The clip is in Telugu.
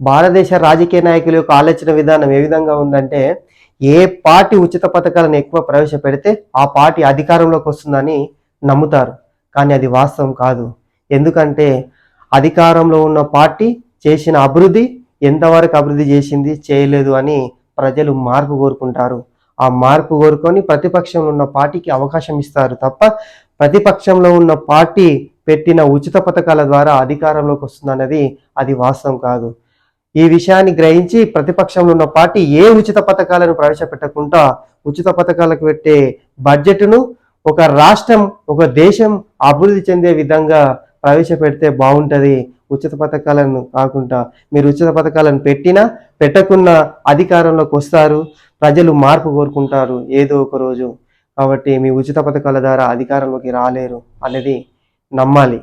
భారతదేశ రాజకీయ నాయకుల యొక్క ఆలోచన విధానం ఏ విధంగా ఉందంటే ఏ పార్టీ ఉచిత పథకాలను ఎక్కువ ప్రవేశపెడితే ఆ పార్టీ అధికారంలోకి వస్తుందని నమ్ముతారు. కానీ అది వాస్తవం కాదు. ఎందుకంటే అధికారంలో ఉన్న పార్టీ చేసిన అభివృద్ధి ఎంతవరకు అభివృద్ధి చేసింది చేయలేదు అని ప్రజలు మార్పు కోరుకుంటారు. ఆ మార్పు కోరుకొని ప్రతిపక్షంలో ఉన్న పార్టీకి అవకాశం ఇస్తారు తప్ప ప్రతిపక్షంలో ఉన్న పార్టీ పెట్టిన ఉచిత పథకాల ద్వారా అధికారంలోకి వస్తుందన్నది అది వాస్తవం కాదు. ఈ విషయాన్ని గ్రహించి ప్రతిపక్షంలో ఉన్న పార్టీ ఏ ఉచిత పథకాలను ప్రవేశపెట్టకుండా ఉచిత పథకాలకు పెట్టే బడ్జెట్ను ఒక రాష్ట్రం ఒక దేశం అభివృద్ధి చెందే విధంగా ప్రవేశపెడితే బాగుంటుంది ఉచిత పథకాలను కాకుండా. మీరు ఉచిత పథకాలను పెట్టినా పెట్టకున్నా అధికారంలోకి వస్తారు ప్రజలు మార్పు కోరుకుంటారు ఏదో ఒక రోజు. కాబట్టి మీ ఉచిత పథకాల ద్వారా అధికారంలోకి రాలేరు అనేది నమ్మాలి.